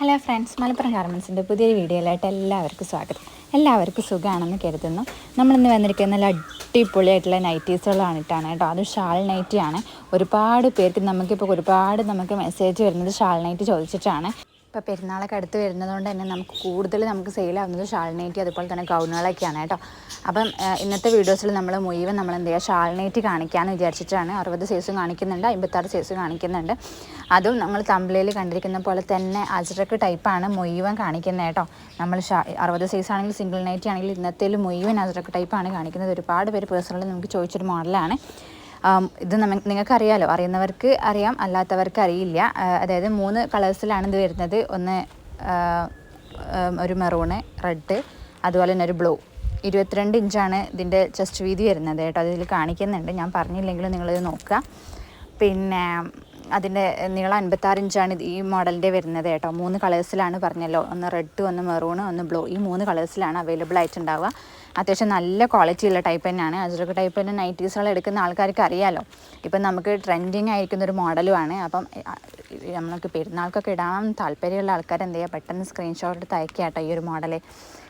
Hello friends Malappuram ഗാർമെൻസിന്റെ പുതിയൊരു വീഡിയോയിലായിട്ട് എല്ലാവർക്കും സ്വാഗതം. എല്ലാവർക്കും സുഖമാണെന്ന് കരുതുന്നു. നമ്മളിന്ന് വന്നിരിക്കുന്ന നല്ല അടിപൊളിയായിട്ടുള്ള നൈറ്റീസുകളാണ് ഇട്ടാണ് കേട്ടോ. അത് ഷാൾ നൈറ്റിയാണ് ഒരുപാട് പേർക്ക് നമുക്കിപ്പോൾ ഒരുപാട് നമുക്ക് മെസ്സേജ് വരുന്നത് ഷാൾ നൈറ്റ് ചോദിച്ചിട്ടാണ്. ഇപ്പോൾ പെരുന്നാളൊക്കെ അടുത്ത് വരുന്നതുകൊണ്ട് തന്നെ നമുക്ക് കൂടുതൽ നമുക്ക് സെയിലാവുന്നത് ഷാൾനേറ്റി അതുപോലെ തന്നെ ഗൗണുകളൊക്കെയാണ് കേട്ടോ. അപ്പം ഇന്നത്തെ വീഡിയോസിൽ നമ്മൾ മുഴുവൻ നമ്മൾ എന്ത് ചെയ്യുക? ഷാൾനേറ്റി കാണിക്കാമെന്ന് വിചാരിച്ചിട്ടാണ് അറുപത് സൈസും കാണിക്കുന്നുണ്ട് അമ്പത്താറ് സൈസും കാണിക്കുന്നുണ്ട്. അതും നമ്മൾ തമ്പിലയിൽ കണ്ടിരിക്കുന്ന പോലെ തന്നെ അജ്രക്ക് ടൈപ്പാണ് മുഴുവൻ കാണിക്കുന്നത് കേട്ടോ. നമ്മൾ ഷാ അറുപത് സൈസ് ആണെങ്കിൽ സിംഗിൾ നൈറ്റി ആണെങ്കിൽ ഇന്നത്തേൽ മുഴുവൻ അജ്രക്ക് ടൈപ്പാണ് കാണിക്കുന്നത്. ഒരുപാട് പേര് പേഴ്സണലി നമുക്ക് ചോദിച്ചൊരു മോഡലാണ് ഇത് നിങ്ങൾക്ക് നിങ്ങൾക്കറിയാലോ അറിയുന്നവർക്ക് അറിയാം അല്ലാത്തവർക്ക് അറിയില്ല. അതായത് മൂന്ന് കളേഴ്സിലാണ് ഇത് വരുന്നത്. ഒന്ന് ഒരു മെറൂണ് റെഡ് അതുപോലെ തന്നെ ഒരു ബ്ലൂ. ഇരുപത്തിരണ്ട് ഇഞ്ചാണ് ഇതിന്റെ ചെസ്റ്റ് വീതി വരുന്നത് കേട്ടോ. അതിൽ കാണിക്കുന്നുണ്ട്. ഞാൻ പറഞ്ഞില്ലെങ്കിലും നിങ്ങളിത് നോക്കുക. പിന്നെ അതിന്റെ നീളം അൻപത്താറ് ഇഞ്ചാണ് ഈ മോഡലിന്റെ വരുന്നത് കേട്ടോ. മൂന്ന് കളേഴ്സിലാണ് പറഞ്ഞല്ലോ. ഒന്ന് റെഡ് ഒന്ന് മെറൂണ് ഒന്ന് ബ്ലൂ. ഈ മൂന്ന് കളേഴ്സിലാണ് അവൈലബിൾ ആയിട്ടുണ്ടാവുക. അത്യാവശ്യം നല്ല ക്വാളിറ്റി ഉള്ള ടൈപ്പ് തന്നെയാണ്. അജറക്ക് ടൈപ്പ് തന്നെ നൈറ്റീസുകൾ എടുക്കുന്ന ആൾക്കാർക്ക് അറിയാമല്ലോ ഇപ്പം നമുക്ക് ട്രെൻഡിങ് ആയിരിക്കുന്ന ഒരു മോഡലുമാണ് അപ്പം നമ്മൾക്ക് പെരുന്നാൾക്കൊക്കെ ഇടാൻ താല്പര്യമുള്ള ആൾക്കാർ എന്ത് ചെയ്യുക പെട്ടെന്ന് സ്ക്രീൻഷോട്ട് എടുത്ത് അയക്കുക കേട്ടോ ഈ ഒരു മോഡൽ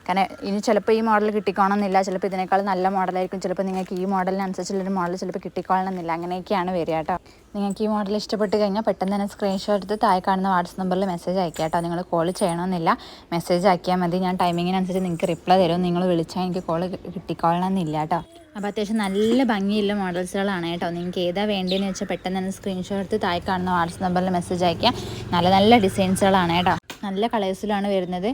കാരണം ഇനി ചിലപ്പോൾ ഈ മോഡൽ കിട്ടിക്കോണമെന്നില്ല ചിലപ്പോൾ ഇതിനേക്കാൾ നല്ല മോഡലായിരിക്കും ചിലപ്പോൾ നിങ്ങൾക്ക് ഈ മോഡലിനനുസരിച്ചുള്ളൊരു മോഡൽ ചിലപ്പോൾ കിട്ടിക്കോളണമെന്നില്ല. അങ്ങനെയൊക്കെയാണ് വരിക കേട്ടോ. നിങ്ങൾക്ക് ഈ മോഡൽ ഇഷ്ടപ്പെട്ട് കഴിഞ്ഞാൽ പെട്ടെന്ന് തന്നെ സ്ക്രീൻഷോട്ട് എടുത്ത് താഴെ കാണുന്ന വാട്സപ്പ് നമ്പറിൽ മെസ്സേജ് അയക്കുക കേട്ടോ. നിങ്ങൾ കോൾ ചെയ്യണമെന്നില്ല. മെസ്സേജ് ആക്കിയാൽ മതി. ഞാൻ ടൈമിങ്ങിനനുസരിച്ച് നിങ്ങൾക്ക് റിപ്ലൈ തരും. നിങ്ങൾ വിളിച്ചാൽ എനിക്ക് കോൾ കിട്ടിക്കോളണമെന്നില്ല കേട്ടോ. അപ്പോൾ അത്യാവശ്യം നല്ല ഭംഗിയുള്ള മോഡൽസുകളാണ് കേട്ടോ. നിങ്ങൾക്ക് ഏതാ വേണ്ടതെന്ന് വെച്ചാൽ പെട്ടെന്ന് തന്നെ സ്ക്രീൻഷോട്ട് എടുത്ത് താഴെ കാണുന്ന വാട്സപ്പ് നമ്പറിൽ മെസ്സേജ് അയക്കാം നല്ല നല്ല ഡിസൈൻസുകളാണ് കേട്ടോ. നല്ല കളേഴ്സിലാണ് വരുന്നത്.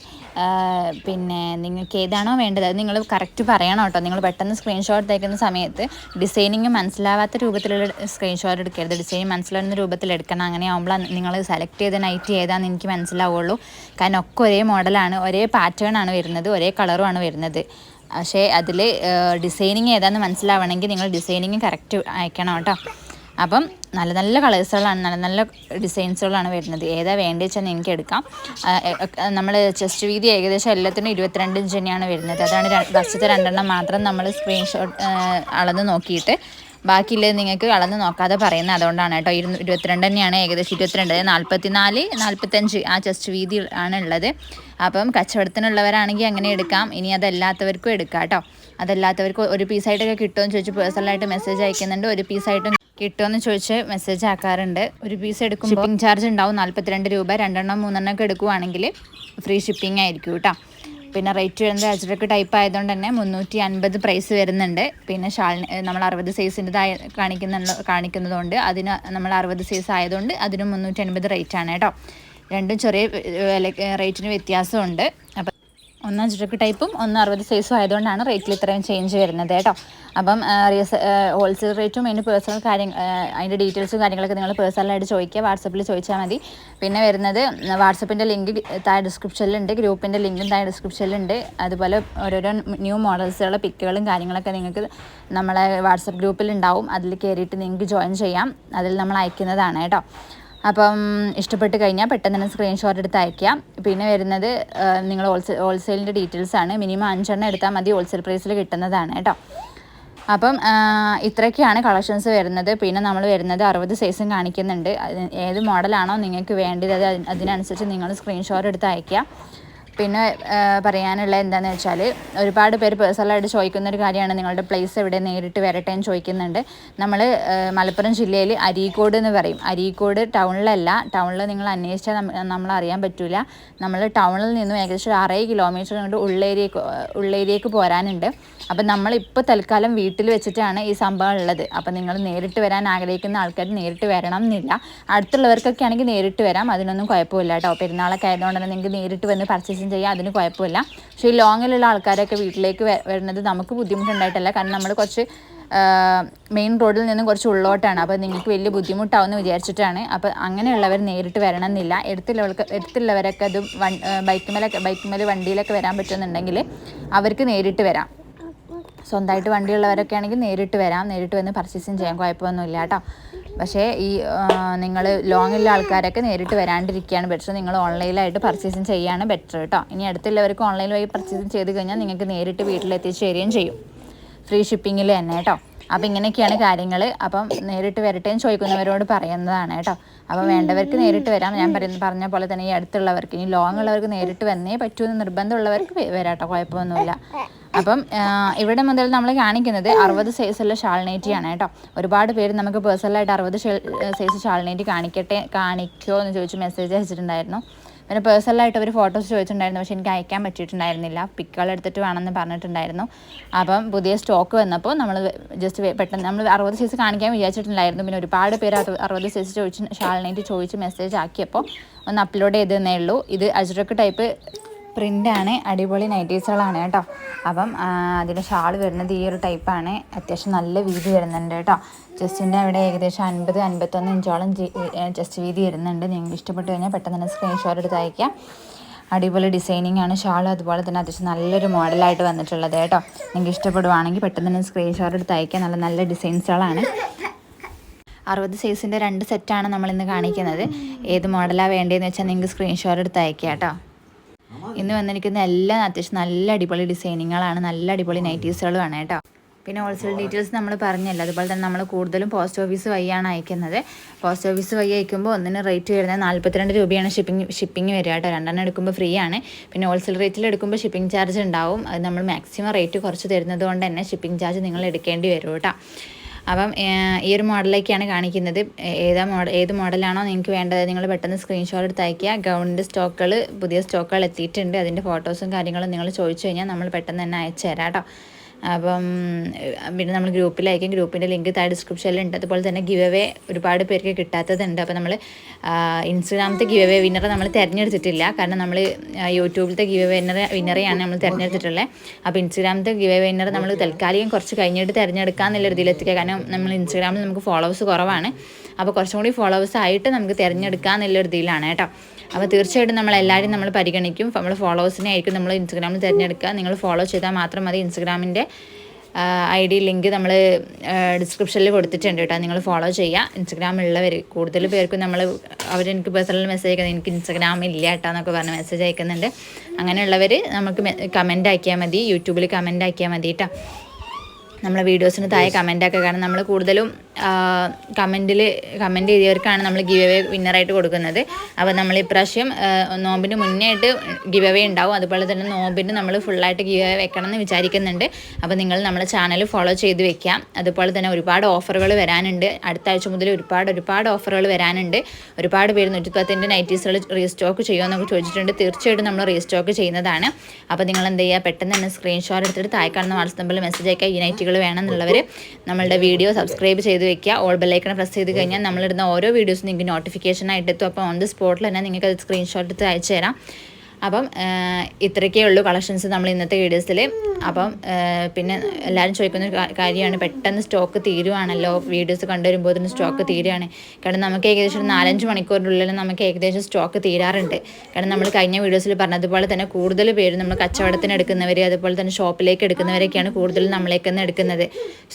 പിന്നെ നിങ്ങൾക്ക് ഏതാണോ വേണ്ടത് അത് നിങ്ങൾ കറക്റ്റ് പറയണം കേട്ടോ. നിങ്ങൾ പെട്ടെന്ന് സ്ക്രീൻഷോട്ട് തയ്ക്കുന്ന സമയത്ത് ഡിസൈനിങ് മനസ്സിലാവാത്ത രൂപത്തിലുള്ള സ്ക്രീൻഷോട്ട് എടുക്കരുത്. ഡിസൈൻ മനസ്സിലാവുന്ന രൂപത്തിൽ എടുക്കണം. അങ്ങനെ ആകുമ്പോൾ നിങ്ങൾ സെലക്ട് ചെയ്ത നൈറ്റ് ഏതാണെന്ന് എനിക്ക് മനസ്സിലാവുള്ളൂ. കാരണം ഒക്കെ ഒരേ മോഡലാണ് ഒരേ പാറ്റേൺ ആണ് വരുന്നത്. ഒരേ കളറുമാണ് വരുന്നത്. പക്ഷേ അതിൽ ഡിസൈനിങ് ഏതാണെന്ന് മനസ്സിലാവണമെങ്കിൽ നിങ്ങൾ ഡിസൈനിങ് കറക്റ്റ് അയക്കണം കേട്ടോ. അപ്പം നല്ല നല്ല കളേഴ്സുകളാണ് നല്ല നല്ല ഡിസൈൻസുകളാണ് വരുന്നത്. ഏതാ വേണ്ടത് വെച്ചാൽ എനിക്ക് എടുക്കാം. നമ്മൾ ചെസ്റ്റ് വീതി ഏകദേശം എല്ലാത്തിനും ഇരുപത്തിരണ്ട് ഇഞ്ച് തന്നെയാണ് വരുന്നത്. അതാണ് ഫസ്റ്റത്തെ രണ്ടെണ്ണം മാത്രം നമ്മൾ സ്ക്രീൻഷോട്ട് അളന്ന് നോക്കിയിട്ട് ബാക്കിയുള്ളത് നിങ്ങൾക്ക് അളന്ന് നോക്കാതെ പറയുന്നത് അതുകൊണ്ടാണ് കേട്ടോ. ഇരുന്നൂ ഇരുപത്തിരണ്ട് തന്നെയാണ് ഏകദേശം ഇരുപത്തിരണ്ട് നാൽപ്പത്തി നാല് നാൽപ്പത്തഞ്ച് ആ ചെസ്റ്റ് വീതി ആണ് ഉള്ളത്. അപ്പം കച്ചവടത്തിനുള്ളവരാണെങ്കിൽ അങ്ങനെ എടുക്കാം. ഇനി അതല്ലാത്തവർക്കും എടുക്കാം കേട്ടോ. അതല്ലാത്തവർക്ക് ഒരു പീസായിട്ടൊക്കെ കിട്ടുമെന്ന് ചോദിച്ച് പേഴ്സണലായിട്ട് മെസ്സേജ് അയക്കുന്നുണ്ട്. ഒരു പീസായിട്ടും കിട്ടുമെന്ന് ചോദിച്ച് മെസ്സേജ് ആക്കാറുണ്ട്. ഒരു പീസ് എടുക്കുമ്പോൾ ഷിപ്പിംഗ് ചാർജ് ഉണ്ടാവും നാൽപ്പത്തിരണ്ട് രൂപ. രണ്ടെണ്ണം മൂന്നെണ്ണം ഒക്കെ എടുക്കുവാണെങ്കിൽ ഫ്രീ ഷിപ്പിംഗ് ആയിരിക്കും കേട്ടോ. പിന്നെ റേറ്റ് വരുന്നത് അജ്രക്ക് ടൈപ്പ് ആയതുകൊണ്ട് തന്നെ മുന്നൂറ്റി അൻപത് പ്രൈസ് വരുന്നുണ്ട്. പിന്നെ ഷാളിന് നമ്മൾ അറുപത് സൈസിന്റെതായ കാണിക്കുന്നുണ്ട് കാണിക്കുന്നതുകൊണ്ട് അതിന് നമ്മൾ അറുപത് സൈസ് ആയതുകൊണ്ട് അതിന് മുന്നൂറ്റി അൻപത് ആണ് കേട്ടോ. രണ്ടും ചെറിയ റേറ്റിന് വ്യത്യാസമുണ്ട്. അപ്പം ഒന്ന് ചുരുക്ക് ടൈപ്പും ഒന്ന് അറുപത് സൈസും ആയതുകൊണ്ടാണ് റേറ്റിൽ ഇത്രയും ചേഞ്ച് വരുന്നത് കേട്ടോ. അപ്പം ഹോൾസെയിൽ റേറ്റും അതിന്റെ പേഴ്സണൽ കാര്യങ്ങൾ അതിന്റെ ഡീറ്റെയിൽസും കാര്യങ്ങളൊക്കെ നിങ്ങൾ പേഴ്സണലായിട്ട് ചോദിക്കുക. വാട്സപ്പിൽ ചോദിച്ചാൽ മതി. പിന്നെ വരുന്നത് വാട്സപ്പിന്റെ ലിങ്ക് താഴെ ഡിസ്ക്രിപ്ഷനിലുണ്ട് ഗ്രൂപ്പിന്റെ ലിങ്കും താഴെ ഡിസ്ക്രിപ്ഷനിലുണ്ട് അതുപോലെ ഓരോരോ ന്യൂ മോഡൽസുകളുടെ പിക്കുകളും കാര്യങ്ങളൊക്കെ നിങ്ങൾക്ക് നമ്മളെ വാട്സപ്പ് ഗ്രൂപ്പിലുണ്ടാവും അതിൽ കയറിയിട്ട് നിങ്ങൾക്ക് ജോയിൻ ചെയ്യാം. അതിൽ നമ്മൾ അയക്കുന്നതാണ് കേട്ടോ. അപ്പം ഇഷ്ടപ്പെട്ട് കഴിഞ്ഞാൽ പെട്ടെന്ന് തന്നെ സ്ക്രീൻഷോട്ട് എടുത്ത് അയക്കാം പിന്നെ വരുന്നത് നിങ്ങൾ ഹോൾസെയിൽ ഹോൾസെയിലിന്റെ ഡീറ്റെയിൽസ് ആണ്. മിനിമം അഞ്ചെണ്ണം എടുത്താൽ മതി ഹോൾസെയിൽ പ്രൈസിൽ കിട്ടുന്നതാണ് കേട്ടോ. അപ്പം ഇത്രയൊക്കെയാണ് കളക്ഷൻസ് വരുന്നത്. പിന്നെ നമ്മൾ വരുന്നത് അറുപത് സൈസും കാണിക്കുന്നുണ്ട്. ഏത് മോഡലാണോ നിങ്ങൾക്ക് വേണ്ടത് അത് അതിനനുസരിച്ച് നിങ്ങൾ സ്ക്രീൻഷോട്ട് എടുത്ത് അയക്കുക പിന്നെ പറയാനുള്ള എന്താണെന്ന് വെച്ചാൽ ഒരുപാട് പേര് പേഴ്സണലായിട്ട് ചോദിക്കുന്ന ഒരു കാര്യമാണ്. നിങ്ങളുടെ പ്ലേസ് എവിടെ നേരിട്ട് വരട്ടെ എന്ന് ചോദിക്കുന്നുണ്ട്. നമ്മൾ മലപ്പുറം ജില്ലയിൽ അരീക്കോട് എന്ന് പറയും. അരീക്കോട് ടൗണിലല്ല. ടൗണിൽ നിങ്ങൾ അന്വേഷിച്ചാൽ നമ്മൾ അറിയാൻ പറ്റില്ല നമ്മൾ ടൗണിൽ നിന്നും ഏകദേശം ഒരു അറേ കിലോമീറ്റർ കൊണ്ട് ഉള്ളേരിയക്ക് ഉള്ളേരിയക്ക് പോരാനുണ്ട്. അപ്പം നമ്മളിപ്പോൾ തൽക്കാലം വീട്ടിൽ വെച്ചിട്ടാണ് ഈ സംഭവം ഉള്ളത്. അപ്പം നിങ്ങൾ നേരിട്ട് വരാൻ ആഗ്രഹിക്കുന്ന ആൾക്കാർ നേരിട്ട് വരണം എന്നില്ല. അടുത്തുള്ളവർക്കൊക്കെ ആണെങ്കിൽ നേരിട്ട് വരാം. അതിനൊന്നും കുഴപ്പമില്ല കേട്ടോ. പെരുന്നാളൊക്കെ ആയതുകൊണ്ട് തന്നെ നിങ്ങൾക്ക് നേരിട്ട് വന്ന് പർച്ചേസിങ് ചെയ്യാം അതിന് കുഴപ്പമില്ല. പക്ഷേ ഈ ലോങ്ങിലുള്ള ആൾക്കാരൊക്കെ വീട്ടിലേക്ക് വരുന്നത് നമുക്ക് ബുദ്ധിമുട്ടുണ്ടായിട്ടല്ല. കാരണം നമ്മൾ കുറച്ച് മെയിൻ റോഡിൽ നിന്നും കുറച്ച് ഉള്ളോട്ടാണ്. അപ്പോൾ നിങ്ങൾക്ക് വലിയ ബുദ്ധിമുട്ടാവുമെന്ന് വിചാരിച്ചിട്ടാണ്. അപ്പോൾ അങ്ങനെയുള്ളവർ നേരിട്ട് വരണം എന്നില്ല എടുത്തുള്ളവർക്ക് എടുത്തുള്ളവരൊക്കെ അത് വൺ ബൈക്കുമേലൊക്കെ ബൈക്കുമേൽ വണ്ടിയിലൊക്കെ വരാൻ പറ്റുമെന്നുണ്ടെങ്കിൽ അവർക്ക് നേരിട്ട് വരാം. സ്വന്തമായിട്ട് വണ്ടിയുള്ളവരൊക്കെ ആണെങ്കിൽ നേരിട്ട് വരാം. നേരിട്ട് വന്ന് പർച്ചേസിങ് ചെയ്യാൻ കുഴപ്പമൊന്നുമില്ല കേട്ടോ. പക്ഷേ ഈ നിങ്ങൾ ലോങ്ങുള്ള ആൾക്കാരൊക്കെ നേരിട്ട് വരാണ്ടിരിക്കുകയാണ്. ബെറ്റർ നിങ്ങൾ ഓൺലൈനിലായിട്ട് പർച്ചേസിങ് ചെയ്യുകയാണ് ബെറ്റർ കേട്ടോ ഇനി അടുത്തുള്ളവർക്ക് ഓൺലൈൻ വഴി പർച്ചേസിങ് ചെയ്ത് കഴിഞ്ഞാൽ നിങ്ങൾക്ക് നേരിട്ട് വീട്ടിലെത്തിച്ച് തരികയും ചെയ്യും. ഫ്രീ ഷിപ്പിങ്ങിൽ തന്നെ കേട്ടോ അപ്പം ഇങ്ങനെയൊക്കെയാണ് കാര്യങ്ങൾ അപ്പം നേരിട്ട് വരട്ടെ എന്ന് ചോദിക്കുന്നവരോട് പറയുന്നതാണ് കേട്ടോ. അപ്പം വേണ്ടവർക്ക് നേരിട്ട് വരാം. ഞാൻ പറയുന്ന പറഞ്ഞ പോലെ തന്നെ ഈ അടുത്തുള്ളവർക്ക് ഈ ലോങ് ഉള്ളവർക്ക് നേരിട്ട് വന്നേ പറ്റൂ എന്ന് നിർബന്ധമുള്ളവർക്ക് വരാട്ടോ കുഴപ്പമൊന്നുമില്ല. അപ്പം ഇവിടെ മുതൽ നമ്മൾ കാണിക്കുന്നത് അറുപത് സൈസുള്ള ഷാൾനേറ്റിയാണ് കേട്ടോ. ഒരുപാട് പേര് നമുക്ക് പേഴ്സണലായിട്ട് അറുപത് സൈസ് ഷാൾനേറ്റി കാണിക്കട്ടെ കാണിക്കോ എന്ന് ചോദിച്ച് മെസ്സേജ് അയച്ചിട്ടുണ്ടായിരുന്നു. പിന്നെ പേഴ്സണലായിട്ട് അവർ ഫോട്ടോസ് ചോദിച്ചിട്ടുണ്ടായിരുന്നു. പക്ഷേ എനിക്ക് അയക്കാൻ പറ്റിയിട്ടുണ്ടായിരുന്നില്ല. പിക്കുകൾ എടുത്തിട്ട് വേണമെന്ന് പറഞ്ഞിട്ടുണ്ടായിരുന്നു. അപ്പം പുതിയ സ്റ്റോക്ക് വന്നപ്പോൾ നമ്മൾ ജസ്റ്റ് പെട്ടെന്ന് നമ്മൾ അറുപത് സൈസ് കാണിക്കാൻ വിചാരിച്ചിട്ടുണ്ടായിരുന്നു. പിന്നെ ഒരുപാട് പേര് അറുപത് സൈസ് ചോദിച്ച് ഷാളിനായിട്ട് ചോദിച്ച് മെസ്സേജ് ആക്കിയപ്പോൾ ഒന്ന് അപ്ലോഡ് ചെയ്തതന്നേ ഉള്ളൂ. ഇത് അജ്രക്ക് ടൈപ്പ് പ്രിന്റാണ് അടിപൊളി നൈറ്റീസുകളാണ് കേട്ടോ. അപ്പം അതിന്റെ ഷാൾ വരുന്നത് ഈ ഒരു ടൈപ്പാണ്. അത്യാവശ്യം നല്ല വീതി വരുന്നുണ്ട് കേട്ടോ. ചെസ്റ്റിന്റെ അവിടെ ഏകദേശം അൻപത് അൻപത്തൊന്ന് ഇഞ്ചോളം ജസ്റ്റ് വീതി വരുന്നുണ്ട്. നിങ്ങൾക്ക് ഇഷ്ടപ്പെട്ടു കഴിഞ്ഞാൽ പെട്ടെന്ന് തന്നെ സ്ക്രീൻഷോട്ട് എടുത്ത് അയക്കാം. അടിപൊളി ഡിസൈനിങ് ആണ് ഷാൾ. അതുപോലെ തന്നെ അത്യാവശ്യം നല്ലൊരു മോഡലായിട്ട് വന്നിട്ടുള്ളത് കേട്ടോ. നിങ്ങൾക്ക് ഇഷ്ടപ്പെടുവാണെങ്കിൽ പെട്ടെന്ന് തന്നെ സ്ക്രീൻഷോട്ട് എടുത്ത് അയക്കാം. നല്ല നല്ല ഡിസൈൻസുകളാണ്. അറുപത് സൈസിന്റെ രണ്ട് സെറ്റാണ് നമ്മളിന്ന് കാണിക്കുന്നത്. ഏത് മോഡലാണ് വേണ്ടതെന്ന് വെച്ചാൽ നിങ്ങൾക്ക് സ്ക്രീൻഷോട്ട് എടുത്ത് അയക്കാം കേട്ടോ. ഇന്ന് വന്നിരിക്കുന്ന എല്ലാം അത്യാവശ്യം നല്ല അടിപൊളി ഡിസൈനിങ്ങുകളാണ് നല്ല അടിപൊളി നൈറ്റീസുകളുമാണ് കേട്ടോ. പിന്നെ ഹോൾസെയിൽ ഡീറ്റെയിൽസ് നമ്മൾ പറഞ്ഞല്ലോ അതുപോലെ തന്നെ നമ്മൾ കൂടുതലും പോസ്റ്റ് ഓഫീസ് വഴിയാണ് അയക്കുന്നത്. പോസ്റ്റ് ഓഫീസ് വഴി അയക്കുമ്പോൾ ഒന്നിന് റേറ്റ് വരുന്നത് നാൽപ്പത്തിരണ്ട് രൂപയാണ് ഷിപ്പിംഗ് ഷിപ്പിംഗ് വരിക കേട്ടോ. രണ്ടെണ്ണം എടുക്കുമ്പോൾ ഫ്രീ ആണ്. പിന്നെ ഹോൾസെയിൽ റേറ്റിൽ എടുക്കുമ്പോൾ ഷിപ്പിംഗ് ചാർജ് ഉണ്ടാവും. അത് നമ്മൾ മാക്സിമം റേറ്റ് കുറച്ച് തരുന്നത് കൊണ്ട് തന്നെ ഷിപ്പിംഗ് ചാർജ് നിങ്ങൾ എടുക്കേണ്ടി വരും കേട്ടോ. അപ്പം ഈ ഒരു മോഡലിലേക്കാണ് കാണിക്കുന്നത്. ഏതാ മോഡൽ ഏത് മോഡലാണോ നിങ്ങൾക്ക് വേണ്ടത് നിങ്ങൾ പെട്ടെന്ന് സ്ക്രീൻഷോട്ട് എടുത്ത് അയക്കുക ഗൗണിന്റെ സ്റ്റോക്കുകൾ പുതിയ സ്റ്റോക്കുകൾ എത്തിയിട്ടുണ്ട്. അതിന്റെ ഫോട്ടോസും കാര്യങ്ങളും നിങ്ങൾ ചോദിച്ചു കഴിഞ്ഞാൽ നമ്മൾ പെട്ടെന്ന് തന്നെ അയച്ചു തരാം കേട്ടോ. അപ്പം പിന്നെ നമ്മൾ ഗ്രൂപ്പിലായിരിക്കും. ഗ്രൂപ്പിന്റെ ലിങ്ക് താഴെ ഡിസ്ക്രിപ്ഷനിൽ ഉണ്ട്. അതുപോലെ തന്നെ ഗിവ് അവേ ഒരുപാട് പേർക്ക് കിട്ടാത്തതുണ്ട്. അപ്പോൾ നമ്മൾ ഇൻസ്റ്റഗ്രാമത്തെ ഗിവ് അവേ വിന്നറെ നമ്മൾ തിരഞ്ഞെടുത്തിട്ടില്ല. കാരണം നമ്മൾ യൂട്യൂബിലത്തെ ഗിവ് അവേ വിന്നറെ വിന്നറെയാണ് നമ്മൾ തിരഞ്ഞെടുത്തിട്ടുള്ളത് അപ്പോൾ ഇൻസ്റ്റഗ്രാമത്തെ ഗിവ് അവേ നമ്മൾ തൽക്കാലികം കുറച്ച് കഴിഞ്ഞിട്ട് തിരഞ്ഞെടുക്കാമെന്നുള്ള രീതിയിലെത്തിക്കുക കാരണം നമ്മൾ ഇൻസ്റ്റഗ്രാമിൽ നമുക്ക് ഫോളോവേഴ്സ് കുറവാണ്. അപ്പോൾ കുറച്ചും കൂടി ഫോളോവേഴ്സ് ആയിട്ട് നമുക്ക് തിരഞ്ഞെടുക്കാമെന്നുള്ള രീതിയിലാണ് കേട്ടോ. അപ്പോൾ തീർച്ചയായിട്ടും നമ്മൾ എല്ലാവരും നമ്മൾ പരിഗണിക്കും. നമ്മൾ ഫോളോവേഴ്സിനെ ആയിരിക്കും നമ്മൾ ഇൻസ്റ്റഗ്രാമിൽ തിരഞ്ഞെടുക്കുക. നിങ്ങൾ ഫോളോ ചെയ്താൽ മാത്രം മതി. ഇൻസ്റ്റഗ്രാമിന്റെ ഐ ഡി ലിങ്ക് നമ്മൾ ഡിസ്ക്രിപ്ഷനിൽ കൊടുത്തിട്ടുണ്ട് കേട്ടോ. നിങ്ങൾ ഫോളോ ചെയ്യുക. ഇൻസ്റ്റഗ്രാമിലുള്ളവർ കൂടുതൽ പേർക്കും നമ്മൾ അവരെനിക്ക് പേഴ്സണൽ മെസ്സേജ് അയക്കുന്നത് എനിക്ക് ഇൻസ്റ്റഗ്രാം ഇല്ല കേട്ടോ എന്നൊക്കെ പറഞ്ഞ് മെസ്സേജ് അയക്കുന്നുണ്ട്. അങ്ങനെയുള്ളവർ നമുക്ക് കമന്റ് ആക്കിയാൽ മതി. യൂട്യൂബിൽ കമന്റ് ആക്കിയാൽ മതി കേട്ടോ. നമ്മളെ വീഡിയോസിന് താഴെ കമന്റൊക്കെ കാരണം നമ്മൾ കൂടുതലും കമന്റിൽ കമന്റ് ചെയ്തവർക്കാണ് നമ്മൾ ഗിവ് അവേ വിന്നറായിട്ട് കൊടുക്കുന്നത്. അപ്പോൾ നമ്മൾ ഇപ്രാവശ്യം നോമ്പിന് മുന്നേ ആയിട്ട് ഗിവ് അവേ ഉണ്ടാവും. അതുപോലെ തന്നെ നോമ്പിന് നമ്മൾ ഫുള്ളായിട്ട് ഗിവ് അവേ വെക്കണം എന്ന് വിചാരിക്കുന്നുണ്ട്. അപ്പോൾ നിങ്ങൾ നമ്മുടെ ചാനൽ ഫോളോ ചെയ്ത് വെക്കാം. അതുപോലെ തന്നെ ഒരുപാട് ഓഫറുകൾ വരാനുണ്ട്. അടുത്ത ആഴ്ച മുതൽ ഒരുപാട് ഒരുപാട് ഓഫറുകൾ വരാനുണ്ട്. ഒരുപാട് പേര് നൂറ്റിപ്പത്തിന്റെ നൈറ്റീസുകൾ റീസ്റ്റോക്ക് ചെയ്യുമെന്നൊക്കെ ചോദിച്ചിട്ടുണ്ട്. തീർച്ചയായിട്ടും നമ്മൾ റീസ്റ്റോക്ക് ചെയ്യുന്നതാണ്. അപ്പോൾ നിങ്ങൾ എന്ത് ചെയ്യുക? പെട്ടെന്ന് തന്നെ സ്ക്രീൻഷോട്ട് എടുത്തിട്ട് താഴെ കാണുന്ന വാട്സപ്പിൽ മെസ്സേജ് അയക്കുക. ഈ നൈറ്റുകൾ വേണമെന്നുള്ളവർ നമ്മളുടെ വീഡിയോ സബ്സ്ക്രൈബ് ചെയ്ത് വെക്കുക. ഓൾ ബെല്ലൈക്കൺ പ്രസ് ചെയ്ത് കഴിഞ്ഞാൽ നമ്മളിടുന്ന ഓരോ വീഡിയോസും നിങ്ങൾക്ക് നോട്ടിഫിക്കേഷൻ ആയിട്ട് എത്തും. അപ്പോൾ ഓൺ ദി സ്പോട്ടിൽ തന്നെ നിങ്ങൾക്ക് അത് സ്ക്രീൻഷോട്ട് എടുത്ത് അയച്ചു തരാം അപ്പം ഇത്രയൊക്കെ ഉള്ളൂ കളക്ഷൻസ് നമ്മൾ ഇന്നത്തെ വീഡിയോസിൽ അപ്പം പിന്നെ എല്ലാവരും ചോദിക്കുന്ന കാര്യമാണ്. പെട്ടെന്ന് സ്റ്റോക്ക് തീരുവാണല്ലോ. വീഡിയോസ് കണ്ടുവരുമ്പോൾ തന്നെ സ്റ്റോക്ക് തീരുകയാണ് കാരണം നമുക്ക് ഏകദേശം ഒരു നാലഞ്ച് മണിക്കൂറിനുള്ളിൽ നമുക്ക് ഏകദേശം സ്റ്റോക്ക് തീരാറുണ്ട്. കാരണം നമ്മൾ കഴിഞ്ഞ വീഡിയോസിൽ പറഞ്ഞതുപോലെ തന്നെ കൂടുതൽ പേര് നമ്മൾ കച്ചവടത്തിന് എടുക്കുന്നവർ അതുപോലെ തന്നെ ഷോപ്പിലേക്ക് എടുക്കുന്നവരൊക്കെയാണ് കൂടുതൽ നമ്മളേക്ക് തന്നെ എടുക്കുന്നത്.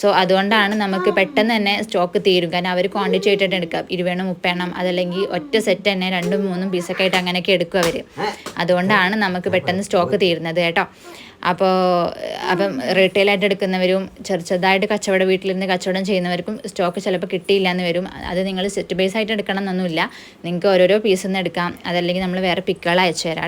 സോ അതുകൊണ്ടാണ് നമുക്ക് പെട്ടെന്ന് തന്നെ സ്റ്റോക്ക് തീരും. കാരണം അവർ ക്വാണ്ടിറ്റി ആയിട്ടാണ് എടുക്കുക. ഇരുപണം മുപ്പെണ്ണം അതല്ലെങ്കിൽ ഒറ്റ സെറ്റ് തന്നെ രണ്ടും മൂന്നും പീസൊക്കെ ആയിട്ട് അങ്ങനെയൊക്കെ എടുക്കും അവർ അതുകൊണ്ടാണ് നമുക്ക് പെട്ടെന്ന് സ്റ്റോക്ക് തീരുന്നത് കേട്ടോ. അപ്പോൾ അപ്പം റീറ്റെയിലായിട്ട് എടുക്കുന്നവരും ചെറു ചെറുതായിട്ട് കച്ചവടം വീട്ടിലിരുന്ന് കച്ചവടം ചെയ്യുന്നവർക്കും സ്റ്റോക്ക് ചിലപ്പോൾ കിട്ടിയില്ല എന്ന് വരും. അത് നിങ്ങൾ സെറ്റ് ബേസ് ആയിട്ട് എടുക്കണം എന്നൊന്നുമില്ല നിങ്ങൾക്ക് ഓരോരോ പീസിൽ നിന്ന് എടുക്കാം. അതല്ലെങ്കിൽ നമ്മൾ വേറെ പിക്കുകൾ അയച്ചു തരാം